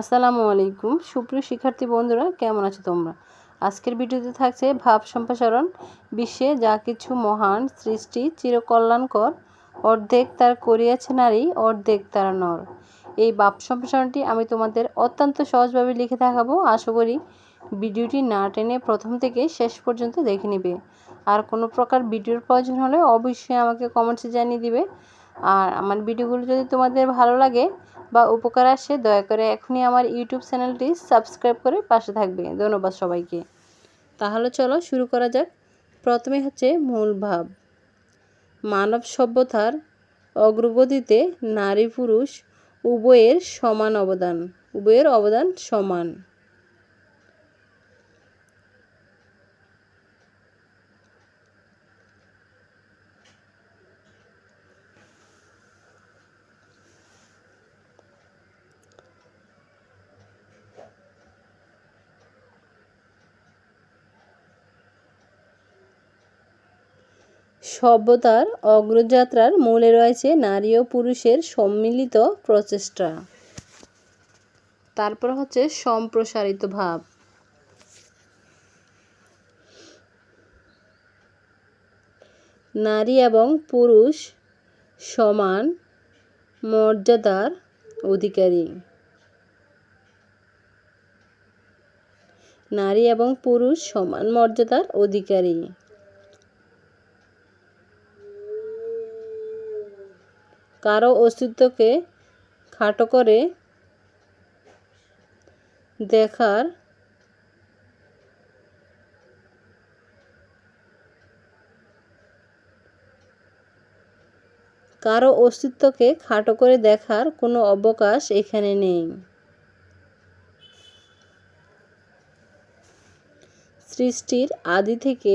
আসসালামু আলাইকুম। সুপ্রিয় শিক্ষার্থী বন্ধুরা, কেমন আছো তোমরা? আজকের ভিডিওতে থাকছে ভাব সম্প্রসারণ। বিশ্বে যা কিছু মহান সৃষ্টি চিরকল্যাণকর, অর্ধেক তার করিয়াছে নারী, অর্ধেক তার নর। এই ভাব সম্প্রসারণটি আমি তোমাদের অত্যন্ত সহজভাবে লিখে দেখাবো। আশা করি ভিডিওটি না টেনে প্রথম থেকে শেষ পর্যন্ত দেখে নিবে। আর কোনো প্রকার ভিডিওর প্রয়োজন হলে অবশ্যই আমাকে কমেন্টসে জানিয়ে দিবে। আর আমার ভিডিওগুলো যদি তোমাদের ভালো লাগে বা উপকার আসে, দয়া করে এখনই আমার ইউটিউব চ্যানেলটি সাবস্ক্রাইব করে পাশে থাকবে। ধন্যবাদ সবাইকে। তাহলে চলো শুরু করা যাক। প্রথমে হচ্ছে মূল ভাব। মানব সভ্যতার অগ্রগতিতে নারী পুরুষ উভয়ের সমান অবদান, উভয়ের অবদান সমান। সভ্যতার অগ্রযাত্রার মূলে রয়েছে নারী ও পুরুষের সম্মিলিত প্রচেষ্টা। তারপর হচ্ছে সম্প্রসারিত ভাব। নারী এবং পুরুষ সমান মর্যাদার অধিকারী। নারী এবং পুরুষ সমান মর্যাদার অধিকারী। কারও অস্তিত্বকে খাটো করে দেখার কারও অস্তিত্বকে খাটো করে দেখার কোনো অবকাশ এখানে নেই। সৃষ্টির আদি থেকে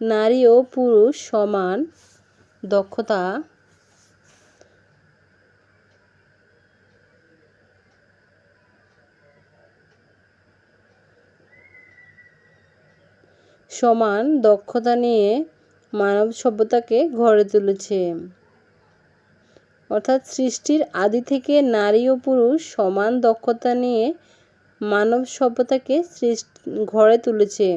নারী ও পুরুষ সমান দক্ষতা সমান দক্ষতা নিয়ে মানব সভ্যতাকে গড়ে তুলেছে। অর্থাৎ সৃষ্টির আদি থেকে নারী ও পুরুষ সমান দক্ষতা নিয়ে মানব সভ্যতাকে সৃষ্টি গড়ে তুলেছে।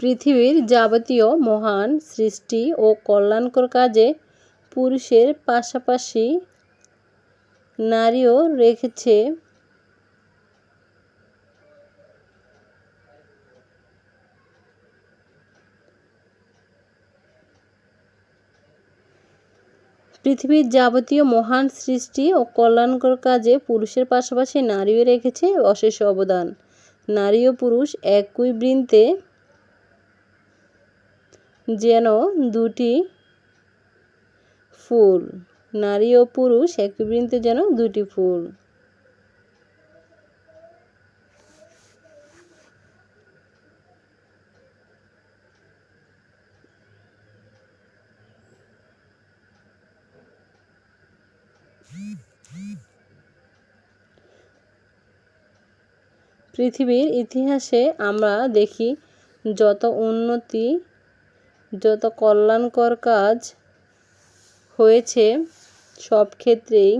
পৃথিবীর যাবতীয় মহান সৃষ্টি ও কল্যাণকর কাজে পুরুষের পাশাপাশি নারীও রেখেছে। পৃথিবীর যাবতীয় মহান সৃষ্টি ও কল্যাণকর কাজে পুরুষের পাশাপাশি নারীও রেখেছে অশেষ অবদান। নারী ও পুরুষ একই বৃন্তে যেন দুটি ফুল, নারী ও পুরুষ একই বৃন্তে যেন দুটি ফুল। পৃথিবীর ইতিহাসে আমরা দেখি, যত উন্নতি যত কল্যাণকর কাজ হয়েছে, সব ক্ষেত্রেই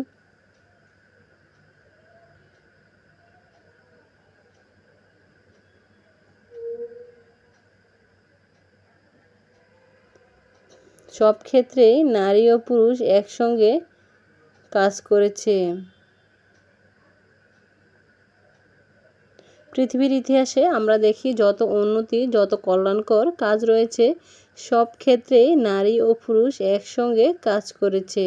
সব ক্ষেত্রেই নারী ও পুরুষ একসঙ্গে কাজ করেছে। পৃথিবীর ইতিহাসে আমরা দেখি যত উন্নতি, যত কল্যাণকর কাজ রয়েছে সব ক্ষেত্রেই নারী ও পুরুষ একসঙ্গে কাজ করেছে।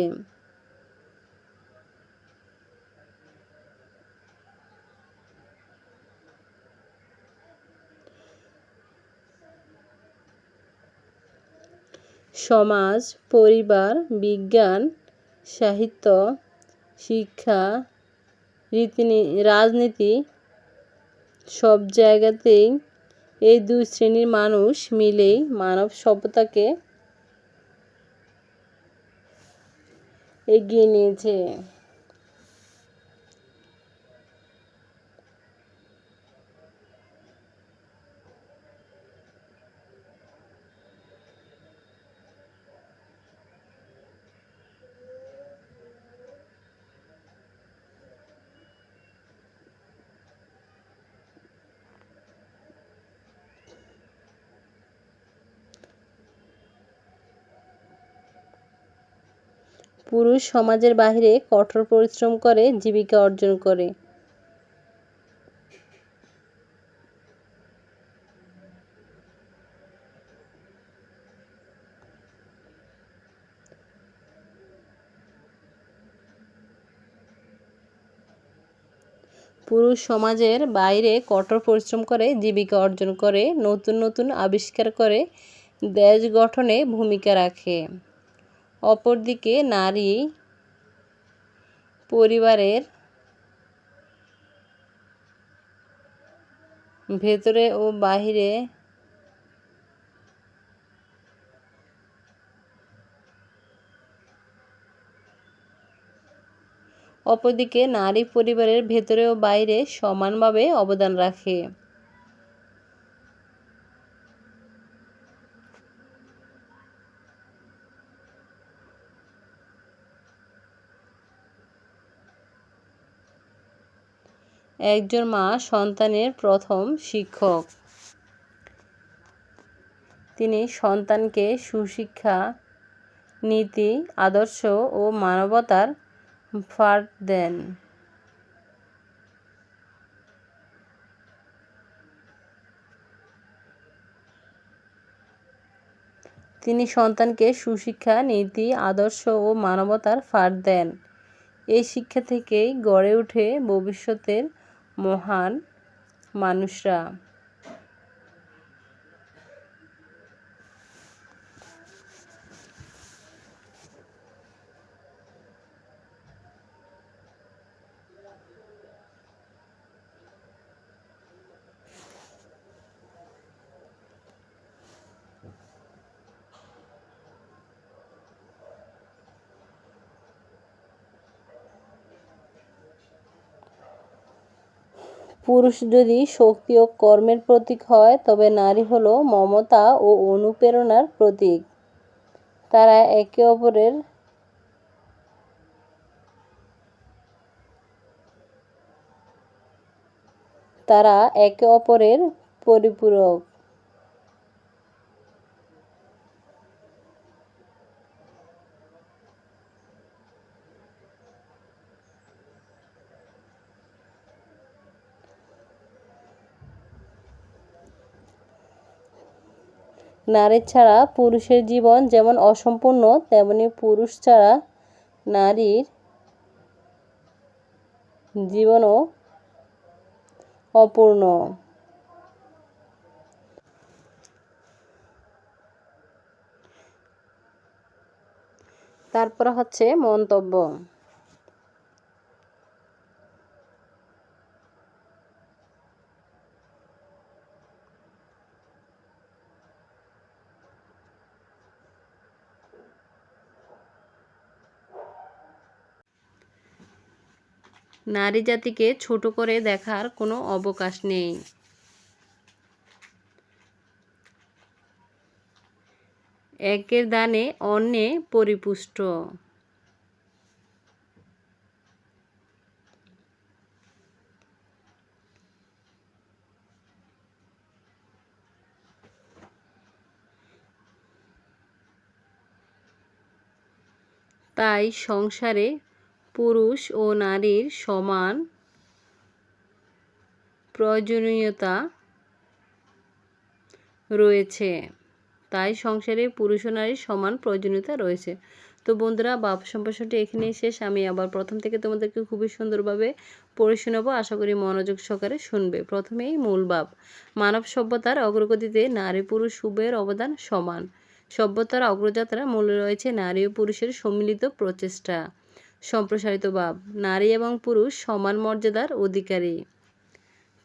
সমাজ, পরিবার, বিজ্ঞান, সাহিত্য, শিক্ষা রীতি রাজনীতি সব জায়গাতেই এই দুই শ্রেণির মানুষ মিলেই মানব সভ্যতাকে এগিয়ে নিয়েছে। পুরুষ সমাজের বাহিরে কঠোর পরিশ্রম করে, জীবিকা অর্জন করে। পুরুষ সমাজের বাইরে কঠোর পরিশ্রম করে, জীবিকা অর্জন করে, নতুন নতুন আবিষ্কার করে, দেশ গঠনে ভূমিকা রাখে। অপরদিকে নারী পরিবারের ভেতরে ও বাহিরে অপরদিকে নারী পরিবারের ভেতরে ও বাইরে সমানভাবে অবদান রাখে। একজন মা সন্তানের প্রথম শিক্ষক। তিনি সন্তানকে সুশিক্ষা, নীতি, আদর্শ ও মানবতার পাঠ দেন। তিনি সন্তানকে সুশিক্ষা, নীতি, আদর্শ ও মানবতার পাঠ দেন। এই শিক্ষা থেকেই গড়ে ওঠে ভবিষ্যতের মহান মানুষরা। পুরুষ যদি শক্তি ও কর্মের প্রতীক হয়, তবে নারী হল মমতা ও অনুপ্রেরণার প্রতীক। তারা একে অপরের তারা একে অপরের পরিপূরক। নারী ছাড়া পুরুষের জীবন যেমন অসম্পূর্ণ, তেমনি পুরুষ ছাড়া নারীর জীবনও অপূর্ণ। তারপর হচ্ছে মন্তব্য। নারী জাতিকে ছোট করে দেখার কোনো অবকাশ নেই। একের দানে অন্যে পরিপুষ্ট। তাই সংসারে পুরুষ ও নারীর সমান প্রয়োজনীয়তা রয়েছে। তাই সংসারে পুরুষ ও নারীর সমান প্রয়োজনীয়তা রয়েছে। তো বন্ধুরা, বাপ সম্প্রসারণটি এখানেই শেষ। আমি আবার প্রথম থেকে তোমাদেরকে খুবই সুন্দরভাবে পড়ে শোনাবো। আশা করি মনোযোগ সহকারে শুনবে। প্রথমেই মূল বাপ। মানব সভ্যতার অগ্রগতিতে নারী পুরুষ উভয়ের অবদান সমান। সভ্যতার অগ্রযাত্রা মূলে রয়েছে নারী ও পুরুষের সম্মিলিত প্রচেষ্টা। সম্প্রসারিত ভাব নারী এবং পুরুষ সমান মর্যাদার অধিকারী।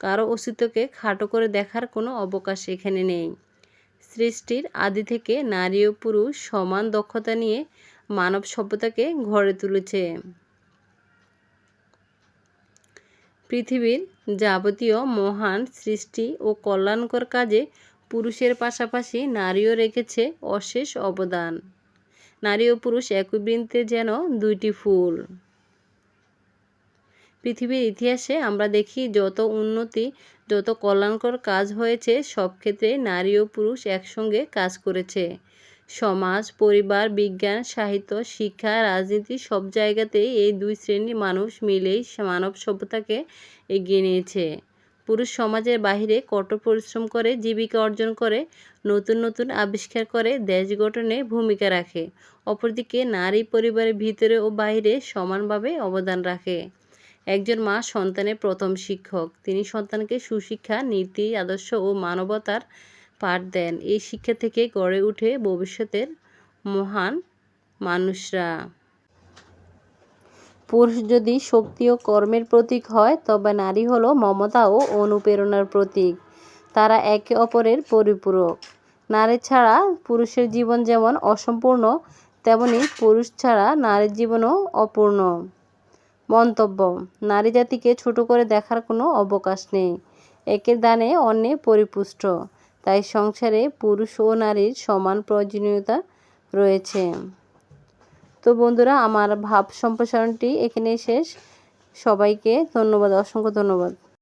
কারও অস্তিত্বকে খাটো করে দেখার কোনো অবকাশ এখানে নেই। সৃষ্টির আদি থেকে নারী ও পুরুষ সমান দক্ষতা নিয়ে মানব সভ্যতাকে গড়ে তুলেছে। পৃথিবীর যাবতীয় মহান সৃষ্টি ও কল্যাণকর কাজে পুরুষের পাশাপাশি নারীও রেখেছে অশেষ অবদান। নারী ও পুরুষ একই বৃন্তে যেন দুইটি ফুল। পৃথিবীর ইতিহাসে আমরা দেখি যত উন্নতি, যত কল্যাণকর কাজ হয়েছে, সব ক্ষেত্রে নারী ও পুরুষ একসঙ্গে কাজ করেছে। সমাজ, পরিবার, বিজ্ঞান, সাহিত্য, শিক্ষা, রাজনীতি সব জায়গাতেই এই দুই শ্রেণির মানুষ মিলেই মানব সভ্যতাকে এগিয়ে নিয়েছে। পুরুষ সমাজের বাহিরে কঠোর পরিশ্রম করে, জীবিকা অর্জন করে, নতুন নতুন আবিষ্কার করে, দেশ গঠনে ভূমিকা রাখে। অপরদিকে নারী পরিবারের ভিতরে ও বাইরে সমানভাবে অবদান রাখে। একজন মা সন্তানের প্রথম শিক্ষক। তিনি সন্তানকে সুশিক্ষা, নীতি, আদর্শ ও মানবতার পাঠ দেন। এই শিক্ষা থেকে গড়ে উঠে ভবিষ্যতের মহান মানুষরা। পুরুষ যদি শক্তি ও কর্মের প্রতীক হয়, তবে নারী হল মমতা ও অনুপ্রেরণার প্রতীক। তারা একে অপরের পরিপূরক। নারী ছাড়া পুরুষের জীবন যেমন অসম্পূর্ণ, তেমনি পুরুষ ছাড়া নারীর জীবনও অপূর্ণ। মন্তব্য, নারী জাতিকে ছোট করে দেখার কোনো অবকাশ নেই। একের দানে অন্যে পরিপুষ্ট। তাই সংসারে পুরুষ ও নারীর সমান প্রয়োজনীয়তা রয়েছে। তো বন্ধুরা আমার ভাব সম্প্রসারণটি এখানে শেষ। সবাইকে ধন্যবাদ অসংখ্য ধন্যবাদ।